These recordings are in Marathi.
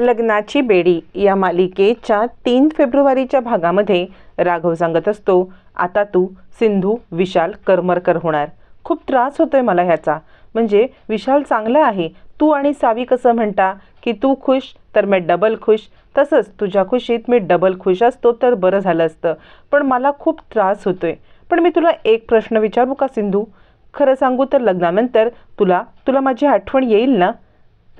लग्नाची बेडी या मालिकेच्या तीन फेब्रुवारीच्या भागामध्ये राघव सांगत असतो आता तू सिंधू विशाल करमरकर होणार. खूप त्रास होतोय मला ह्याचा. म्हणजे विशाल चांगला आहे. तू आणि सावी कसं म्हणता की तू खुश तर मी डबल खुश. तसंच तुझ्या खुशीत मी डबल खुश असतो तर बरं झालं असतं. पण मला खूप त्रास होतोय. पण मी तुला एक प्रश्न विचारू का सिंधू? खरं सांगू तर लग्नानंतर तुला तुला माझी आठवण येईल ना?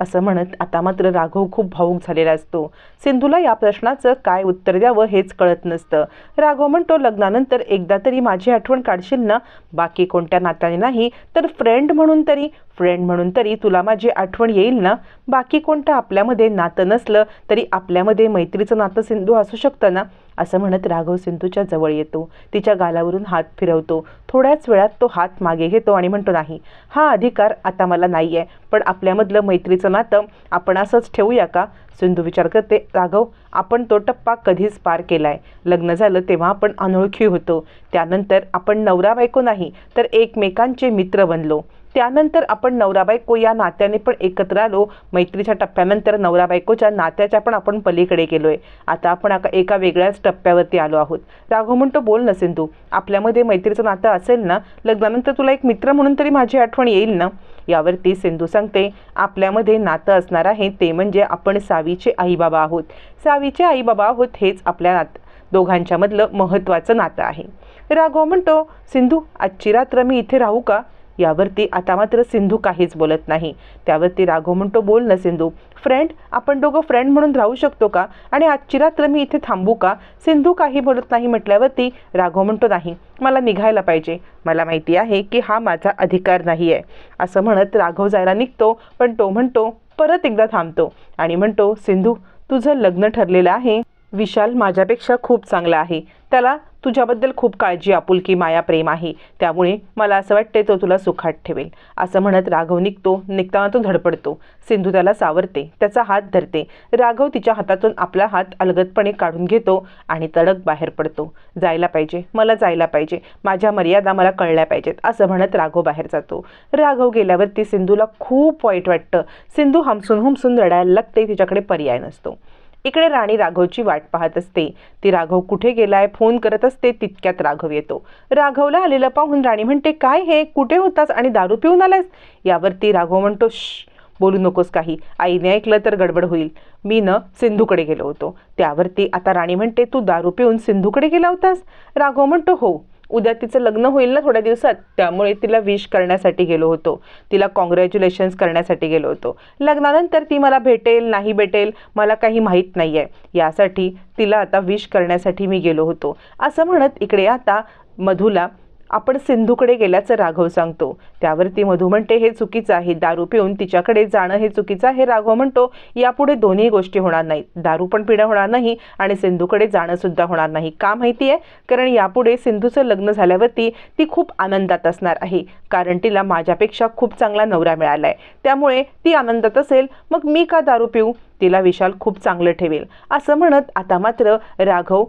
असं म्हणत आता मात्र राघव खूप भावूक झालेला असतो. सिंधूला या प्रश्नाचं काय उत्तर द्यावं हेच कळत नसतं. राघव म्हणतो लग्नानंतर एकदा तरी माझी आठवण काढशील ना? बाकी कोणत्या नात्याने नाही तर फ्रेंड म्हणून तरी. फ्रेंड म्हणून तरी तुला माझी आठवण येईल ना? बाकी कोणतं आपल्यामध्ये नातं नसलं तरी आपल्यामध्ये मैत्रीचं नातं सिंधू असू शकतं ना? असं म्हणत राघव सिंधूच्या जवळ येतो. तिच्या गालावरून हात फिरवतो. थोड्याच वेळात तो हात मागे घेतो आणि म्हणतो नाही हा अधिकार आता मला नाही आहे पण आपल्यामधलं मैत्रीचं नातं आपण असंच ठेवूया का? सिंधू विचार करते राघव आपण तो टप्पा कधीच पार केला आहे लग्न झालं तेव्हा आपण अनोळखी होतो. त्यानंतर आपण नवरा बायको नाही तर एकमेकांचे मित्र बनलो. त्यानंतर आपण नवरा बायको या नात्याने पण एकत्र आलो. मैत्रीच्या टप्प्यानंतर नवरा बायकोच्या नात्याच्या पण आपण पलीकडे गेलोय. आता आपण एका वेगळ्याच टप्प्यावरती आलो आहोत. राघव म्हणतो बोल ना सिंधू आपल्यामध्ये मैत्रीचं नातं असेल ना लग्नानंतर तुला एक मित्र म्हणून तरी माझी आठवण येईल ना? यावरती सिंधू सांगते आपल्यामध्ये नातं असणार आहे ते म्हणजे आपण सावीचे आईबाबा आहोत. सावीचे आईबाबा आहोत हेच आपल्या नात दोघांच्यामधलं महत्त्वाचं नातं आहे. राघव म्हणतो सिंधू आजची रात्र मी इथे राहू का? यावरती आता मात्र सिंधू काहीच बोलत नाही. त्यावरती राघव म्हणतो बोल ना सिंधू. फ्रेंड आपण दोघं फ्रेंड म्हणून राहू शकतो का? आणि आजची रात्र मी इथे थांबू का? सिंधू काही बोलत नाही म्हटल्यावरती राघव म्हणतो नाही. मला निघायला पाहिजे. मला माहिती आहे की हा माझा अधिकार नाही आहे असं म्हणत राघव जायला निघतो पण तो म्हणतो परत एकदा थांबतो. आणि म्हणतो सिंधू तुझं लग्न ठरलेलं आहे. विशाल माझ्यापेक्षा खूप चांगला आहे. त्याला तुझ्याबद्दल खूप काळजी आपुलकी माया प्रेम आहे. त्यामुळे मला असं वाटते तो तुला सुखात ठेवेल. असं म्हणत राघव निघतो. निघताना तो धडपडतो. सिंधू त्याला सावरते. त्याचा हात धरते. राघव तिच्या हातातून आपला हात अलगदपणे काढून घेतो आणि तडक बाहेर पडतो. जायला पाहिजे. मला जायला पाहिजे. माझ्या मर्यादा मला कळल्या पाहिजेत. असं म्हणत राघव बाहेर जातो. राघव गेल्यावरती सिंधूला खूप वाईट वाटतं. सिंधू हमसून हुमसून रडायला लागते. तिच्याकडे पर्याय नसतो. इकडे राणी राघवची वाट पाहत असते. ती राघव कुठे गेलाय? फोन करत असते तितक्यात राघव येतो. राघवला आलेलं पाहून राणी म्हणते काय हे? कुठे होतास आणि दारू पिऊन आलायस? यावरती राघव म्हणतो श बोलू नकोस काही. आईने ऐकलं तर गडबड होईल. मी न सिंधूकडे गेलो होतो. त्यावरती आता राणी म्हणते तू दारू पिऊन सिंधूकडे गेला होतास? राघव म्हणतो हो. उद्या तिचं लग्न होईल ना थोड्या दिवसात त्यामुळे तिला विश करण्यासाठी गेलो होतो. तिला कॉंग्रॅच्युलेशन्स करण्यासाठी गेलो होतो. लग्नानंतर ती मला भेटेल नाही भेटेल मला काही माहीत नाही आहे यासाठी तिला आता विश करण्यासाठी मी गेलो होतो. असं म्हणत इकडे आता मधूला आपण सिंधूकडे गेल्याचं राघव सांगतो. त्यावरती मधू म्हणते हे चुकीचं आहे. दारू पिऊन तिच्याकडे जाणं हे चुकीचं आहे राघव म्हणतो. यापुढे दोन्ही गोष्टी होणार नाहीत. दारू पण पिणं होणार नाही आणि सिंधूकडे जाणं सुद्धा होणार नाही. का माहिती आहे कारण यापुढे सिंधूचं लग्न झाल्यावरती ती खूप आनंदात असणार आहे. कारण तिला माझ्यापेक्षा खूप चांगला नवरा मिळाला आहे त्यामुळे ती आनंदात असेल. मग मी का दारू पिऊ? तिला विशाल खूप चांगलं ठेवेल. असं म्हणत आता मात्र राघव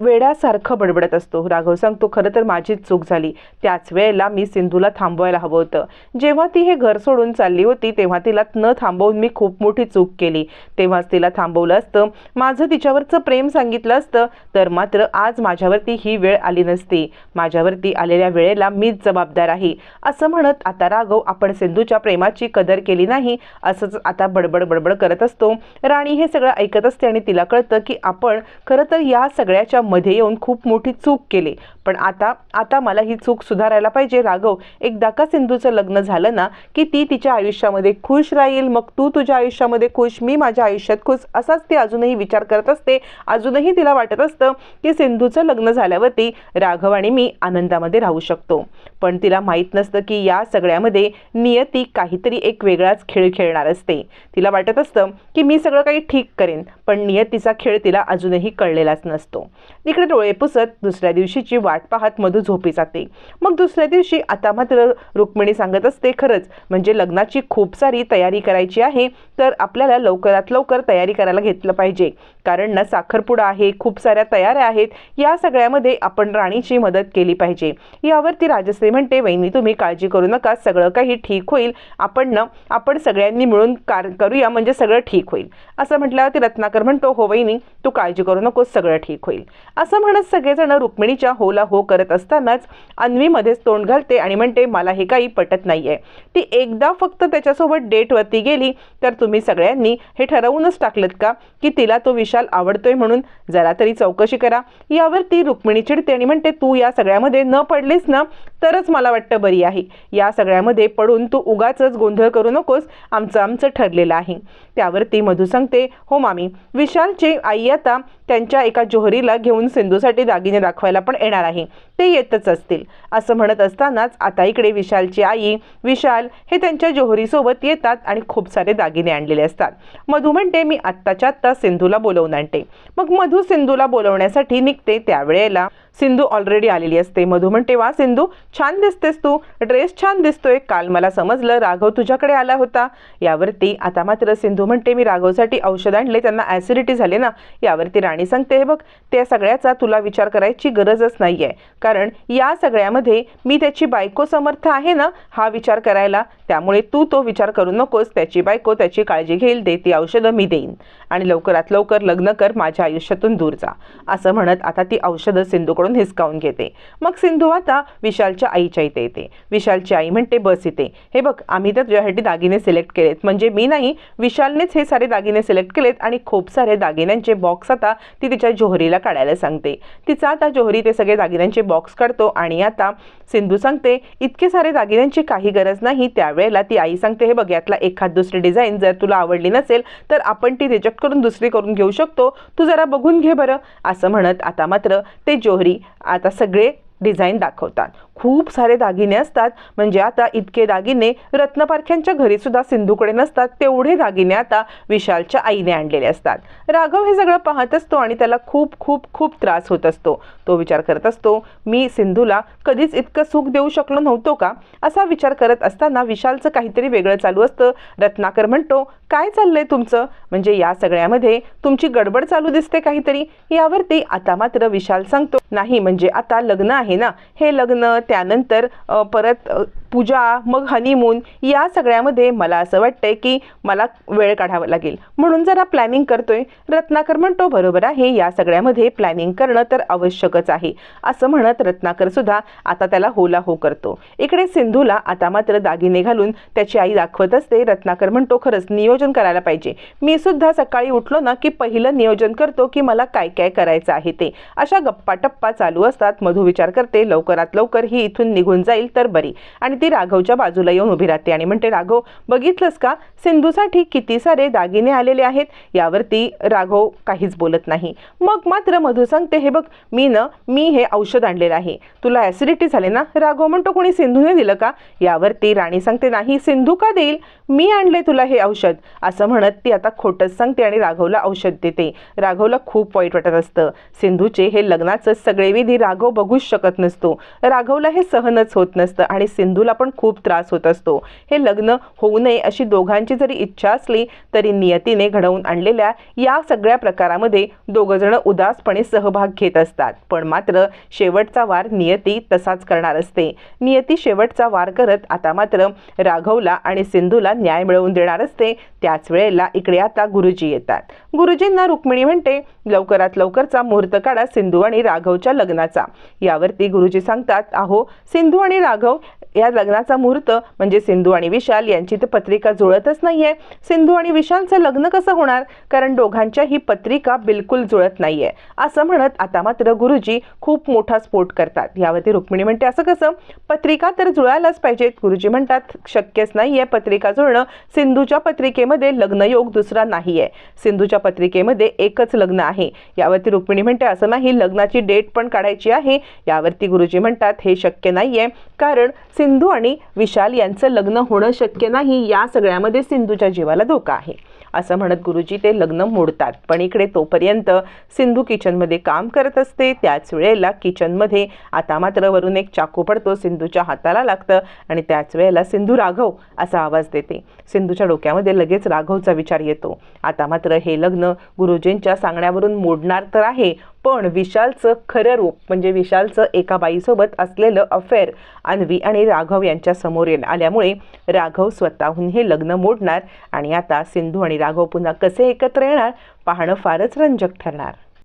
वेड्यासारखं बडबडत असतो. राघव सांगतो खरं तर माझीच चूक झाली. त्याच वेळेला मी सिंधूला थांबवायला हवं होतं. जेव्हा ती हे घर सोडून चालली होती तेव्हा तिला न थांबवून मी खूप मोठी चूक केली. तेव्हाच तिला थांबवलं असतं. माझं तिच्यावरचं प्रेम सांगितलं असतं. तर मात्र आज माझ्यावरती ही वेळ आली नसती. माझ्यावरती आलेल्या वेळेला मीच जबाबदार आहे. असं म्हणत आता राघव आपण सिंधूच्या प्रेमाची कदर केली नाही. असंच आता बडबड बडबड करत असतो. राणी हे सगळं ऐकत असते आणि तिला कळतं की आपण खरं तर या सगळ्याच्या मध्ये येऊन खूप मोठी चूक केली. पण आता आता मला ही चूक सुधारायला पाहिजे. राघव एकदा का सिंधूचं लग्न झालं ना की ती तिच्या आयुष्यामध्ये खुश राहील? मग तू तुझ्या आयुष्यामध्ये खुश मी माझ्या आयुष्यात खुश? असाच ती अजूनही विचार करत असते. अजूनही तिला वाटत असतं की सिंधूचं लग्न झाल्यावरती राघव आणि मी आनंदामध्ये राहू शकतो. पण तिला माहीत नसतं की या सगळ्यामध्ये नियती काहीतरी एक वेगळाच खेळ खेळणार असते. तिला वाटत असतं की मी सगळं काही ठीक करेन पण नियतीचा खेळ तिला अजूनही कळलेलाच नसतो. इकडे डोळे पुसत दुसऱ्या दिवशीची वाट पाहत मधू झोपी जाते. मग दुसऱ्या दिवशी आता मात्र रुक्मिणी सांगत असते खरंच म्हणजे लग्नाची खूप सारी तयारी करायची आहे तर आपल्याला लवकरात लवकर तयारी करायला घेतलं पाहिजे. कारण ना साखरपुडा आहे खूप साऱ्या तयाऱ्या आहेत या सगळ्यामध्ये आपण राणीची मदत केली पाहिजे. यावरती राजश्री म्हणते वहिनी तुम्ही काळजी करू नका सगळं काही ठीक होईल. आपण ना आपण सगळ्यांनी मिळून कार करूया म्हणजे सगळं ठीक होईल. असं म्हटल्यावर ती रत्नाकर म्हणतो हो वहिनी तू काळजी करू नकोस सगळं ठीक होईल. असं म्हणत सगळेजण रुक्मिणीच्या होला हो करत असतानाच अन्वीमध्येच तोंड घालते आणि म्हणते मला हे काही पटत नाहीये. ती एकदा फक्त त्याच्यासोबत डेटवरती गेली तर तुम्ही सगळ्यांनी हे ठरवूनच टाकलं का की तिला तो विशाल आवडतोय म्हणून? जरा तरी चौकशी करा. यावर ती रुक्मिणी चिडते आणि म्हणते तू या सगळ्यामध्ये न पडलीस ना तरच मला वाटतं बरी आहे. या सगळ्यामध्ये पडून तू उगाच गोंधळ करू नकोस आमचं आमचं ठरलेलं आहे. त्यावर ती मधू सांगते हो मामी विशालचे आई आता त्यांच्या एका जोहरीला घेऊन सिंधूसाठी दागिने दाखवायला पण येणार आहे. ते येतच असतील. असं म्हणत असतानाच आता इकडे विशालची आई विशाल हे त्यांच्या जोहरीसोबत येतात आणि खूप सारे दागिने आणलेले असतात. मधू म्हणते मी आत्ताच्या आत्ता सिंधूला बोलवून आणते. मग मधू सिंधूला बोलवण्यासाठी निघते त्यावेळेला. सिंधू ऑलरेडी आलेली असते. मधू म्हणते वा सिंधू छान दिसतेस तू. ड्रेस छान दिसतोय. काल मला समजलं राघव तुझ्याकडे आला होता. यावरती आता मात्र सिंधू म्हणते मी राघवसाठी औषध आणले. त्यांना ॲसिडिटी झाले ना यावरती राणी सांगते हे बघ त्या सगळ्याचा तुला विचार करायची गरजच नाही आहे कारण या सगळ्यामध्ये मी त्याची बायको समर्थ आहे ना हा विचार करायला. त्यामुळे तू तो विचार करू नकोस. त्याची बायको त्याची काळजी घेईल दे ती औषधं मी देईन. आणि लवकरात लवकर लग्न कर माझ्या आयुष्यातून दूर जा. असं म्हणत आता ती औषधं सिंधूकडून हिसकावून घेते. मग सिंधू आता विशालच्या आईच्या इथे येते. विशालची आई म्हणते बस इथे. हे बघ आम्ही तर तुझ्यासाठी दागिने सिलेक्ट केलेत. म्हणजे मी नाही विशालनेच हे सारे दागिने सिलेक्ट केलेत आणि खूप सारे दागिन्यांचे बॉक्स आता ती तिच्या जोहरीला काढायला सांगते. तिचा आता जोहरी ते सगळे दागिन्यांचे बॉक्स काढतो आणि आता सिंधू सांगते इतके सारे दागिन्यांची काही गरज नाही त्यावेळेला ती आई सांगते हे बघ यातला एखाद दुसरी डिझाईन जर तुला आवडली नसेल तर आपण ती रिजेक्ट करून दुसरी करून घेऊ शकतो. तू जरा बघून घे बरं. असं म्हणत आता मात्र ते जोहरी आता सगळे डिझाईन दाखवतात. खूप सारे दागिने असतात. म्हणजे आता इतके दागिने रत्नपारख्यांच्या घरी सुद्धा सिंधूकडे नसतात. तेवढे दागिने आता विशालच्या आईने आणलेले असतात. राघव हे सगळं पाहत असतो आणि त्याला खूप खूप खूप त्रास होत असतो. तो विचार करत असतो मी सिंधूला कधीच इतकं सुख देऊ शकलो नव्हतो का? असा विचार करत असताना विशालचं काहीतरी वेगळं चालू असतं. रत्नाकर म्हणतो काय चाललंय तुमचं? म्हणजे या सगळ्यामध्ये तुमची गडबड चालू दिसते काहीतरी? यावरती आता मात्र विशाल सांगतो नाही म्हणजे आता लग्न आहे ना? हे लग्न त्यानंतर परत पूजा मग हनीमून या सगळ्यामध्ये मला असं वाटतंय की मला वेळ काढावा लागेल. म्हणून जरा प्लॅनिंग करतोय. रत्नाकर म्हणतो बरोबर आहे या सगळ्यामध्ये प्लॅनिंग करणं तर आवश्यकच आहे. असं म्हणत रत्नाकर सुद्धा आता त्याला होला हो करतो. इकडे सिंधूला आता मात्र दागिने घालून त्याची आई दाखवत असते. रत्नाकर म्हणतो खरंच नियोजन करायला पाहिजे. मी सुद्धा सकाळी उठलो ना की पहिलं नियोजन करतो की मला काय काय करायचं आहे ते. अशा गप्पा टप्पा चालू असतात. मधू विचार करते लवकरात लवकर ही इथून निघून जाईल तर बरी. आणि ती राघवच्या बाजूला येऊन उभी राहते आणि म्हणते राघव बघितलंस का? सिंधूसाठी किती सारे दागिने आलेले आहेत? यावरती राघव काहीच बोलत नाही. मग मात्र मधू सांगते हे बघ मी न मी हे औषध आणलेलं आहे. तुला ॲसिडिटी झाले ना राघव म्हणतो कोणी सिंधूने दिलं का? यावरती राणी सांगते नाही सिंधू का देईल? मी आणले तुला हे औषध. असं म्हणत ती आता खोटंच सांगते आणि राघवला औषध देते. राघवला खूप वाईट वाटत असतं. सिंधूचे हे लग्नाचं सगळे विधी राघव बघूच शकत नसतो. राघवला हे सहनच होत नसतं आणि सिंधूला पण खूप त्रास होत असतो. हे लग्न होऊ नये अशी दोघांची जरी इच्छा असली तरी नियतीने घडवून आणलेल्या या सगळ्या प्रकारामध्ये दोघंजणं उदासपणे सहभाग घेत असतात. पण मात्र शेवटचा वार नियती तसाच करणार असते. नियती शेवटचा वार करत आता मात्र राघवला आणि सिंधूला न्याय मिळवून देणार असते. त्याच वेळेला इकडे आता गुरुजी येतात. गुरुजींना रुक्मिणी म्हणते लवकरात लवकरचा मुहूर्त काढा सिंधू आणि राघवच्या लग्नाचा. यावरती गुरुजी सांगतात अहो सिंधू आणि राघव या लग्नाचा मुहूर्त म्हणजे सिंधू आणि विशाल यांची तर पत्रिका जुळतच नाहीये. सिंधू आणि विशालचं लग्न कसं होणार? कारण दोघांच्या ही पत्रिका बिलकुल जुळत नाहीये. असं म्हणत आता मात्र गुरुजी खूप मोठा स्फोट करतात. यावरती रुक्मिणी म्हणते असं कसं? पत्रिका तर जुळायलाच पाहिजेत. गुरुजी म्हणतात शक्यच नाहीये. पत्रिका जुळणं सिंधूच्या पत्रिकेमध्ये लग्नयोग दुसरा नाहीये. सिंधूच्या पत्रिकेमध्ये एकच लग्न आहे. यावरती रुक्मिणी म्हणते असं नाही. लग्नाची डेट पण काढायची आहे. यावरती गुरुजी म्हणतात हे शक्य नाहीये. कारण सिंधू आणि विशाल यांचं लग्न होणं शक्य नाही या सगळ्यामध्ये सिंधूच्या जीवाला धोका आहे. असं म्हणत गुरुजी ते लग्न मोडतात. पण इकडे तोपर्यंत सिंधू किचनमध्ये काम करत असते. त्याच वेळेला किचनमध्ये आता मात्र वरून एक चाकू पडतो सिंधूच्या हाताला लागतं आणि त्याच वेळेला सिंधू राघव असा आवाज देते. सिंधूच्या डोक्यामध्ये लगेच राघवचा विचार येतो. आता मात्र हे लग्न गुरुजींच्या सांगण्यावरून मोडणार तर आहे पण विशालचं खरं रूप म्हणजे विशालचं एका बाईसोबत असलेलं अफेअर अन्वी आणि राघव यांच्या समोर आल्यामुळे राघव स्वतःहून हे लग्न मोडणार आणि आता सिंधू आणि राघव पुन्हा कसे एकत्र येणार पाहणं फारच रंजक ठरणार.